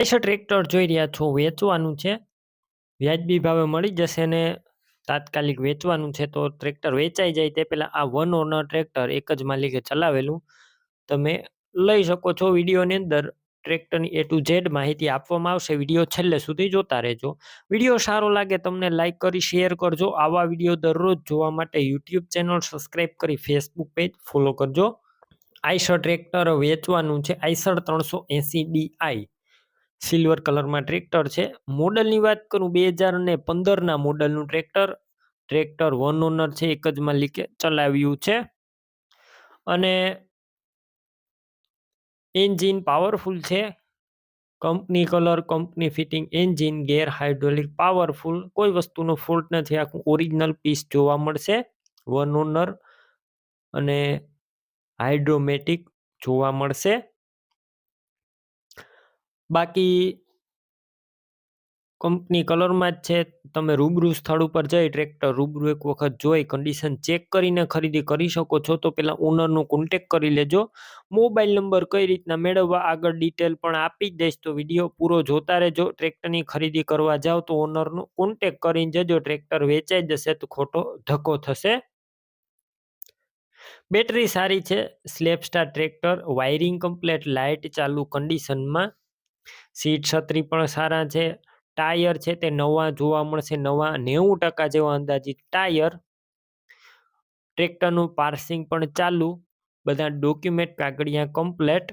Special tractor જોઈ રહ્યા છો, વેચવાનું છે. વ્યાજબી ભાવે મળી જશે ને તાત્કાલિક વેચવાનું છે તો ટ્રેક્ટર વેચાઈ જાય તે પહેલાં આ વન ઓનર ટ્રેક્ટર એક જ માલિકે ચલાવેલું. તમે લઈ શકો છો વિડીયોની અંદર ટ્રેક્ટરની એ ટુ ઝેડ માહિતી આપવામાં આવશે. વીડિયો છેલ્લે સુધી જોતા રહેજો. વીડિયો સારો લાગે તમને લાઇક કરી શેર કરજો. આવા વીડિયો દરરોજ જોવા માટે યુટ્યુબ ચેનલ સબસ્ક્રાઈબ કરી ફેસબુક પેજ ફોલો કરજો. આઈસર ટ્રેક્ટર વેચવાનું છે, આઈસર ત્રણસો એંસી ડીઆઈ સિલ્વર કલરમાં ટ્રેક્ટર છે. મોડલની વાત કરું, બે હજાર ને પંદરના મોડલનું ટ્રેક્ટર ટ્રેક્ટર વન ઓનર છે, એક જ માલિકે ચલાવ્યું છે. અને એન્જિન પાવરફુલ છે. Company colour company fitting engine gear hydraulic powerful કોઈ વસ્તુનો ફોલ્ટ નથી, આખું ઓરિજિનલ પીસ જોવા મળશે. વન ઓનર અને હાઇડ્રોમેટિક જોવા મળશે. બાકી કંપની કલરમાં જ છે, તમે રૂબરૂ સ્થળ ઉપર જઈ ટ્રેક્ટર રૂબરૂ એક વખત જોઈ કન્ડિશન ચેક કરીને ખરીદી કરી શકો છો, તો પેલા ઓનરનો કોન્ટેક કરી લેજો. મોબાઈલ નંબર કઈ રીતના મેળવવા આગળ ડિટેલ પણ આપી જ દઈશ, તો વીડિયો પૂરો જોતા રહેજો. ટ્રેક્ટરની ખરીદી કરવા જાઓ તો ઓનરનો કોન્ટેક કરીને જજો, ટ્રેક્ટર વેચાઈ જશે, તો ખોટો ધક્કો થશે. બેટરી સારી છે self start tractor wiring complete light ચાલુ કન્ડિશનમાં સીટ છત્રી પણ સારા છે. ટાયર છે તે નવા જોવા મળશે. નવા નેવું ટકા જેવા અંદાજિત ટાયર. ટ્રેક્ટરનું પાર્સિંગ પણ ચાલુ. બધા ડોક્યુમેન્ટ કાગળિયા કમ્પ્લેટ.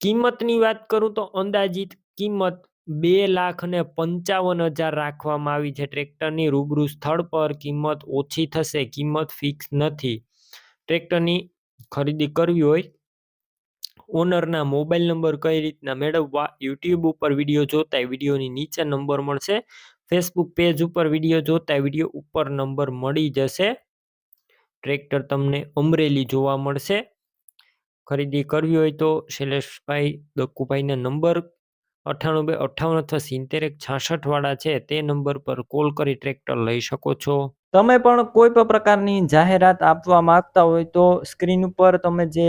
કિંમતની વાત કરું તો અંદાજિત કિંમત બે લાખ ને પંચાવન હજાર રાખવામાં આવી છે. ટ્રેક્ટરની રૂબરૂ સ્થળ પર કિંમત ઓછી થશે. કિંમત ફિક્સ નથી. ટ્રેક્ટરની ખરીદી કરવી હોય ઓનરના મોબાઈલ નંબર કઈ રીતના મેળવવા, યુટ્યુબ ઉપર વીડિયો જોતા વિડીયોની નીચે નંબર મળશે, ફેસબુક પેજ ઉપર વીડિયો જોતા વીડિયો ઉપર નંબર મળી જશે. ટ્રેક્ટર તમને અમરેલી જોવા મળશે. ખરીદી કરવી હોય તો શૈલેષભાઈ દક્કુભાઈના નંબર અઠ્ઠાણું બે અઠ્ઠાવન અથવા સિત્તેર એક છાસઠ વાળા છે તે નંબર પર કોલ કરી ટ્રેક્ટર લઈ શકો છો. તમે પણ કોઈ પણ પ્રકારની જાહેરાત આપવા માંગતા હોય તો સ્ક્રીન ઉપર તમે જે